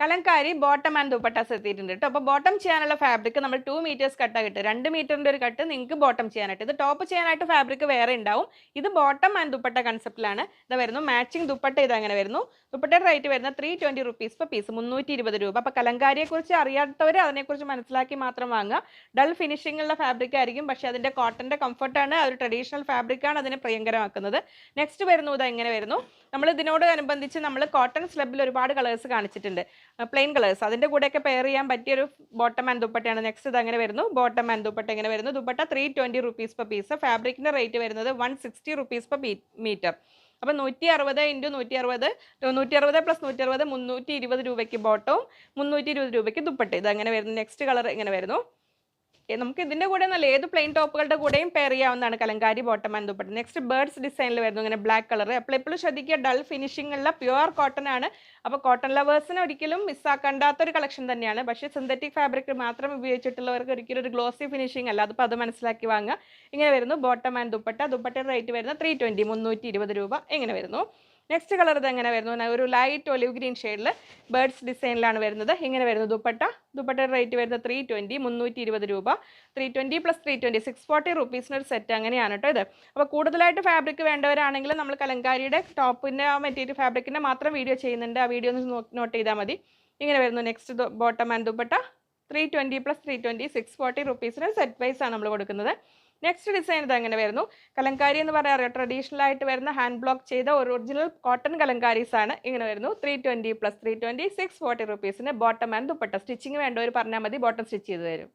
Kalamkari bottom and dupattas എത്തിയിട്ടുണ്ട് കേട്ടോ അപ്പോൾ ബോട്ടം ചെയ്യാനുള്ള ഫാബ്രിക് നമ്മൾ ടു മീറ്റേഴ്സ് കട്ടാണ് കിട്ടും രണ്ട് മീറ്ററിന്റെ ഒരു കട്ട് നിങ്ങൾക്ക് ബോട്ടം ചെയ്യാനായിട്ട്. ഇത് ടോപ്പ് ചെയ്യാനായിട്ട് ഫാബ്രിക് വേറെ ഉണ്ടാവും. ഇത് ബോട്ടം ആൻഡ് ദുപ്പട്ട കൺസെപ്റ്റിലാണ് ഇത് വരുന്നു മാച്ചിങ് ദുപ്പട്ട ഇത് അങ്ങനെ വരുന്നു. ദുപ്പട്ടയുടെ റേറ്റ് വരുന്ന three twenty rupees per piece മുന്നൂറ്റി ഇരുപത് രൂപ അപ്പോൾ കലങ്കാരിയെക്കുറിച്ച് അറിയാത്തവർ അതിനെക്കുറിച്ച് മനസ്സിലാക്കി മാത്രം വാങ്ങുക. ഡൾ ഫിനിഷിംഗ് ഉള്ള ഫാബ്രിക് ആയിരിക്കും പക്ഷേ അതിന്റെ കോട്ടന്റെ കംഫർട്ടാണ് ഒരു ട്രഡീഷണൽ ഫാബ്രിക്കാണ് അതിനെ പ്രിയങ്കരമാക്കുന്നത്. നെക്സ്റ്റ് വരുന്നു ഇത് എങ്ങനെ വരുന്നു. നമ്മൾ ഇതിനോട് അനുബന്ധിച്ച് നമ്മൾ കോട്ടൺ സ്ലബിൽ ഒരുപാട് കളേഴ്സ് കാണിച്ചിട്ടുണ്ട്. Plain colours. അതിന്റെ കൂടെയൊക്കെ പെയർ ചെയ്യാൻ പറ്റിയൊരു ബോട്ടം ആൻഡ് ദുപ്പട്ടയാണ്. നെക്സ്റ്റ് ഇത് അങ്ങനെ വരുന്നു. ബോട്ടം ആൻഡ് ദുപ്പട്ട എങ്ങനെ വരുന്നു. Dupatta three twenty rupees per piece ഫാബ്രിക്കിന്റെ rate വരുന്നത് one sixty rupees per metre അപ്പം നൂറ്റി അറുപത് ഇന്റു നൂറ്റി അറുപത് നൂറ്റി അറുപത് പ്ലസ് നൂറ്റി അറുപത് മുന്നൂറ്റി ഇരുപത് രൂപയ്ക്ക് ബോട്ടവും മുന്നൂറ്റി ഇരുപത് രൂപയ്ക്ക് ദുപ്പട്ട. ഇത് അങ്ങനെ വരുന്നു. നെക്സ്റ്റ് കളർ ഇങ്ങനെ വരുന്നു. നമുക്ക് ഇതിന്റെ കൂടെ നല്ല ഏത് പ്ലെയിൻ ടോപ്പുകളുടെ കൂടെയും പെയർ ചെയ്യാവുന്നതാണ് kalamkari bottom and dupatta. Next birds ഡിസൈനിൽ വരുന്നു ഇങ്ങനെ ബ്ലാക്ക് കളർ അപ്പോൾ എപ്പോഴും ശ്രദ്ധിക്കുക ഡൾ ഫിനിഷിങ്ങുള്ള പ്യുവർ കോട്ടൺ ആണ്. അപ്പോൾ കോട്ടൺ ലവേഴ്സിന് ഒരിക്കലും മിസ്സാക്കണ്ടാത്തൊരു കളക്ഷൻ തന്നെയാണ്. പക്ഷേ സിന്തറ്റിക് ഫാബ്രിക് മാത്രം ഉപയോഗിച്ചിട്ടുള്ളവർക്ക് ഒരിക്കലും ഒരു ഗ്ലോസി ഫിനിഷിംഗ് അല്ല. അതിപ്പോൾ അത് മനസ്സിലാക്കി വാങ്ങുക. ഇങ്ങനെ വരുന്നു ബോട്ടം ആൻഡ് ദുപ്പട്ട. ദുപ്പട്ടയുടെ റേറ്റ് വരുന്നത് ത്രീ ട്വന്റി മുന്നൂറ്റി ഇരുപത് രൂപ. ഇങ്ങനെ വരുന്നു. നെക്സ്റ്റ് കളർ ഇത് എങ്ങനെ വരുന്നു ഒരു ലൈറ്റ് ഒലിവ് ഗ്രീൻ ഷെയ്ഡിൽ ബേർഡ്സ് ഡിസൈനിലാണ് വരുന്നത്. ഇങ്ങനെ വരുന്നു? ദുപ്പട്ട. ദുപ്പട്ടയുടെ റേറ്റ് വരുന്നത് ത്രീ ട്വന്റി മുന്നൂറ്റി ഇരുപത് രൂപ three twenty plus three twenty six forty റുപ്പീസിന് ഒരു സെറ്റ് അങ്ങനെയാണ് കേട്ടോ ഇത്. അപ്പോൾ കൂടുതലായിട്ട് ഫാബ്രിക് വേണ്ടവരാണെങ്കിൽ നമ്മൾ കലങ്കാരിയുടെ ടോപ്പിന്റെ ആ മെറ്റീരിയൽ ഫാബ്രിക്കിന്റെ മാത്രം വീഡിയോ ചെയ്യുന്നുണ്ട്. ആ വീഡിയോ ഒന്ന് നോട്ട് ചെയ്താൽ മതി. ഇങ്ങനെ വരുന്നു. Next bottom and dupatta. Three twenty plus three twenty six forty റുപ്പീസിന് set wise ആണ് നമ്മൾ കൊടുക്കുന്നത്. നെക്സ്റ്റ് ഡിസൈൻ ഇത് അങ്ങനെ വരുന്നു. കലങ്കാരി എന്ന് പറയാറ് ട്രഡീഷണൽ ആയിട്ട് വരുന്ന ഹാൻഡ് ബ്ലോക്ക് ചെയ്ത ഒറിജിനൽ കോട്ടൺ കലങ്കാരീസ് ആണ് ഇങ്ങനെ വരുന്നു. Three twenty plus three twenty six forty റുപ്പീസിന് bottom and dupatta. Stitching വേണ്ടവർ പറഞ്ഞാൽ മതി ബോട്ടം സ്റ്റിച്ച് ചെയ്ത് തരും.